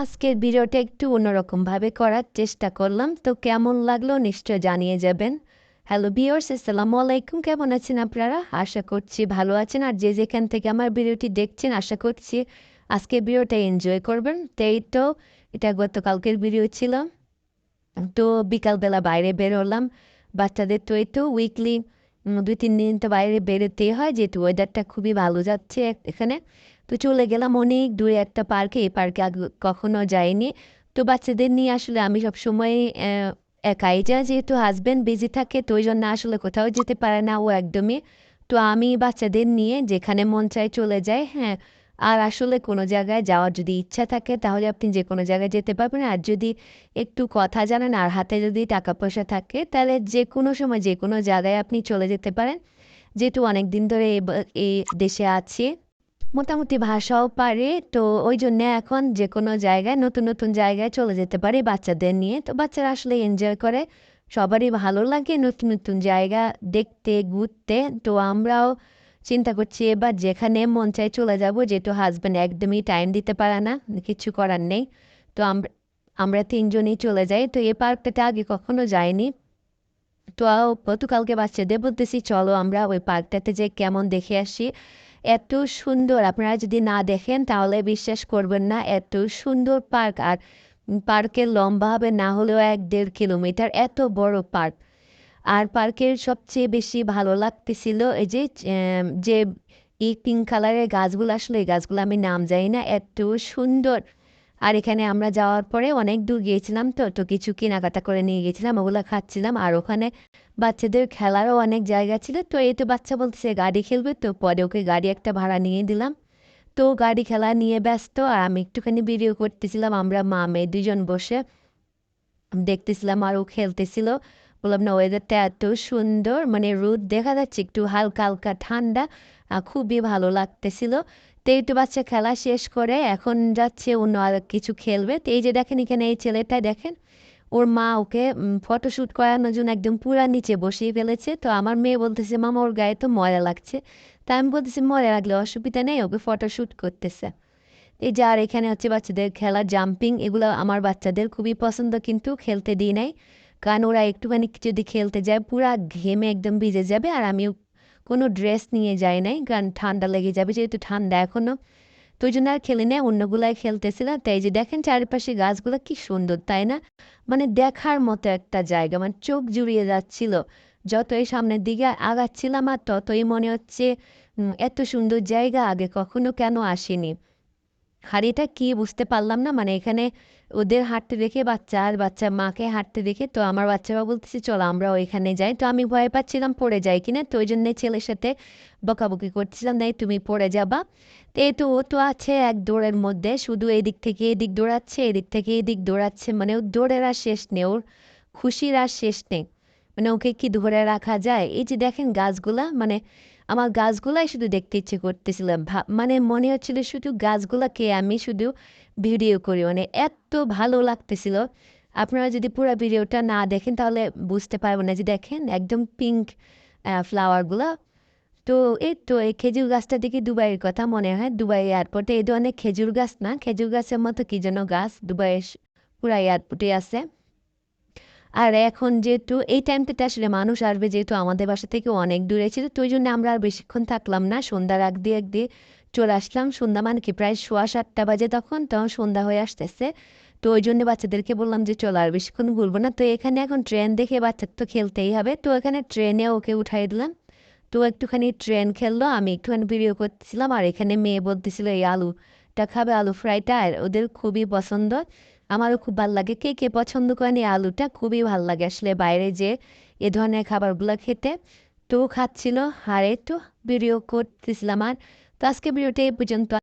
আজকের ভিডিওটা একটু অন্যরকমভাবে করার চেষ্টা করলাম, তো কেমন লাগল নিশ্চয় জানিয়ে যাবেন। হ্যালো বিয়র্স আসসালামু আলাইকুম। কেমন আছেন আপনারা? আশা করছি ভালো আছেন। আর যে যেখান থেকে আমার ভিডিওটি দেখছেন, আশা করছি আজকে ভিডিওটা এনজয় করবেন। তো এই তো, এটা গতকালকের ভিডিও ছিল। তো বিকালবেলা বাইরে বেরোলাম বাচ্চাদের তো এই তো উইকলি দুই তিন দিন তো বাইরে বেরোতেই হয়, যেহেতু ওয়েদারটা খুবই ভালো যাচ্ছে এখানে। তো চলে গেলাম অনেক দূরে একটা পার্কে, এই পার্কে কখনো যাইনি। তো বাচ্চাদের নিয়ে আসলে আমি সবসময় একাই যা যেহেতু হাজব্যান্ড বিজি থাকে, তো ওই জন্য আসলে কোথাও যেতে পারে না ও একদমই। তো আমি বাচ্চাদের নিয়ে যেখানে মন চায় চলে যাই হ্যাঁ। আর আসলে কোনো জায়গায় যাওয়ার যদি ইচ্ছা থাকে, তাহলে আপনি যে কোনো জায়গায় যেতে পারবেন। আর যদি একটু কথা জানেন, আর হাতে যদি টাকা পয়সা থাকে, তাহলে যে কোনো সময় যে কোনো জায়গায় আপনি চলে যেতে পারেন। যেহেতু অনেক দিন ধরে এই দেশে আছি মোটামুটি ভাষাও পারে, তো ওই জন্য এখন যে কোনো জায়গায়, নতুন নতুন জায়গায় চলে যেতে পারে বাচ্চাদের নিয়ে। তো বাচ্চারা আসলে এনজয় করে, সবারই ভালো লাগে নতুন নতুন জায়গা দেখতে, ঘুরতে। তো আমরাও চিন্তা করছি এবার যেখানে মন চাই চলে যাব, যেহেতু হাজব্যান্ড একদমই টাইম দিতে পারে না, কিছু করার নেই। তো আমরা আমরা তিনজনই চলে যাই। তো এই পার্কটাতে আগে কখনো যাইনি। তো গতকালকে বাচ্চাদের বলতেছি, চলো আমরা ওই পার্কটাতে যে কেমন দেখে আসি। এত সুন্দর। আপনারা যদি না দেখেন, তাহলে বিশ্বাস করবেন না, এত সুন্দর পার্ক। আর পার্কের লম্বা হবে না হলেও এক দেড় কিলোমিটার, এত বড় পার্ক। আর পার্কের সবচেয়ে বেশি ভালো লাগতেছিল এই যে যে এই পিঙ্ক কালারের গাছগুলো, আসলে এই গাছগুলো আমি নাম জানি না, এত সুন্দর। আর এখানে আমরা যাওয়ার পরে অনেক দূর গিয়েছিলাম তো তো কিছু কেনাকাটা করে নিয়ে গেছিলাম ওগুলো খাচ্ছিলাম। আর ওখানে বাচ্চাদের খেলারও অনেক জায়গা ছিল। তো এই তো বাচ্চা বলতেছে গাড়ি খেলবে, তো পরে ওকে গাড়ি একটা ভাড়া নিয়ে দিলাম। তো গাড়ি খেলা নিয়ে ব্যস্ত, আর আমি একটুখানি ভিডিও করতেছিলাম, আমরা মা, মেয়ে দুজন বসে দেখতেছিলাম, আর ও খেলতেছিল। বললাম, না ওয়েদারটা এত সুন্দর মানে রোদ দেখা যাচ্ছে, একটু হালকা হালকা ঠান্ডা খুবই ভালো লাগতেছিল। তো একটু বাচ্চা খেলা শেষ করে এখন যাচ্ছে, অন্য আর কিছু খেলবে। তো এই যে দেখেন এখানে এই ছেলেটা দেখেন, ওর মা ওকে ফটোশ্যুট করানোর জন্য একদম পুরা নিচে বসিয়ে ফেলেছে। তো আমার মেয়ে বলতেছে, মামা, ওর গায়ে তো ময়লা লাগছে। তা আমি বলতেছি, ময়লা লাগলে অসুবিধা নেই, ওকে ফটোশ্যুট করতেছে। এই যার এখানে হচ্ছে বাচ্চাদের খেলা জাম্পিং এগুলো আমার বাচ্চাদের খুবই পছন্দ, কিন্তু খেলতে দিই নাই। কারণ ওরা একটুখানি যদি খেলতে যায়, পুরা ঘেমে একদম ভিজে যাবে, আর আমিও কোনো ড্রেস নিয়ে যায় নাই, কারণ ঠান্ডা লেগে যাবে যেহেতু ঠান্ডা এখনও তো ওই জন্য আর খেলে নেয় অন্যগুলাই খেলতেছিলাম। তাই যে দেখেন চারিপাশে গাছগুলো কি সুন্দর, তাই না? মানে দেখার মতো একটা জায়গা মানে চোখ জুড়িয়ে যাচ্ছিল। যতই সামনের দিকে আগাচ্ছিলাম আর ততই মনে হচ্ছে এত সুন্দর জায়গা আগে কখনো কেন আসেনি। আর এটা কী বুঝতে পারলাম না মানে এখানে ওদের হাঁটতে দেখে বাচ্চা আর বাচ্চা মাকে হাঁটতে দেখে, তো আমার বাচ্চা বাচ্চারা বলতেছে, চলো আমরা ওইখানে যাই। তো আমি ভয় পাচ্ছিলাম, পড়ে যাই কিনা। তো ওই জন্যে ছেলের সাথে বকাবকি করছিলাম নাই তুমি পড়ে যাবা। তো এই তো, ও তো আছে এক দৌড়ের মধ্যে, শুধু এদিক থেকে এদিক দৌড়াচ্ছে, এদিক থেকে এদিক দৌড়াচ্ছে। মানে ওর দৌড়ের আর শেষ নেই, ওর খুশির আর শেষ নেই। মানে ওকে কি ধরে রাখা যায়? এই যে দেখেন গাছগুলা মানে আমার গাছগুলাই শুধু দেখতে ইচ্ছে করতেছিল। মানে মনে হচ্ছিল শুধু গাছগুলাকে আমি শুধু ভিডিও করি মানে এত ভালো লাগতেছিল। আপনারা যদি পুরো ভিডিওটা না দেখেন, তাহলে বুঝতে পারবেন না যে দেখেন একদম পিঙ্ক ফ্লাওয়ারগুলো তো এই তো, এই খেজুর গাছটা দেখি দুবাইয়ের কথা মনে হয়, দুবাই এয়ারপোর্টে এই ধরনের খেজুর গাছ না, খেজুর গাছের মতো কি যেন গাছ দুবাইয়ের পুরা এয়ারপোর্টে আছে। আর এখন যেহেতু এই টাইমটাতে আসলে মানুষ আসবে, যেহেতু আমাদের বাসা থেকে অনেক দূরে ছিল, তো ওই জন্য আমরা আর বেশিক্ষণ থাকলাম না। সন্ধ্যার আগ দিয়ে এক দিয়ে চলে আসলাম, সন্ধ্যা মানে কি? প্রায় সোয়া সাতটা বাজে তখন তখন সন্ধ্যা হয়ে আসতেছে। তো ওই জন্য বাচ্চাদেরকে বললাম যে, চলো আর বেশিক্ষণ ঘুরবো না। তো এখানে এখন ট্রেন দেখে বাচ্চার তো খেলতেই হবে। তো এখানে ট্রেনে ওকে উঠাই দিলাম। তো একটুখানি ট্রেন খেললো, আমি একটুখানি ভিডিও করছিলাম আর এখানে মেয়ে বলতেছিল, এই আলুটা খাবে আলু ফ্রাইটা, আর ওদের খুবই পছন্দ। আমারও খুব ভালো লাগে। কে কে পছন্দ করেন এই আলুটা, খুবই ভালো লাগে আসলে বাইরে যে এ ধরনের খাবারগুলো খেতে। তো খাচ্ছিল, আর একটু ভিডিও করতেছিলাম, আর তো আজকে ভিডিওটা এই পর্যন্ত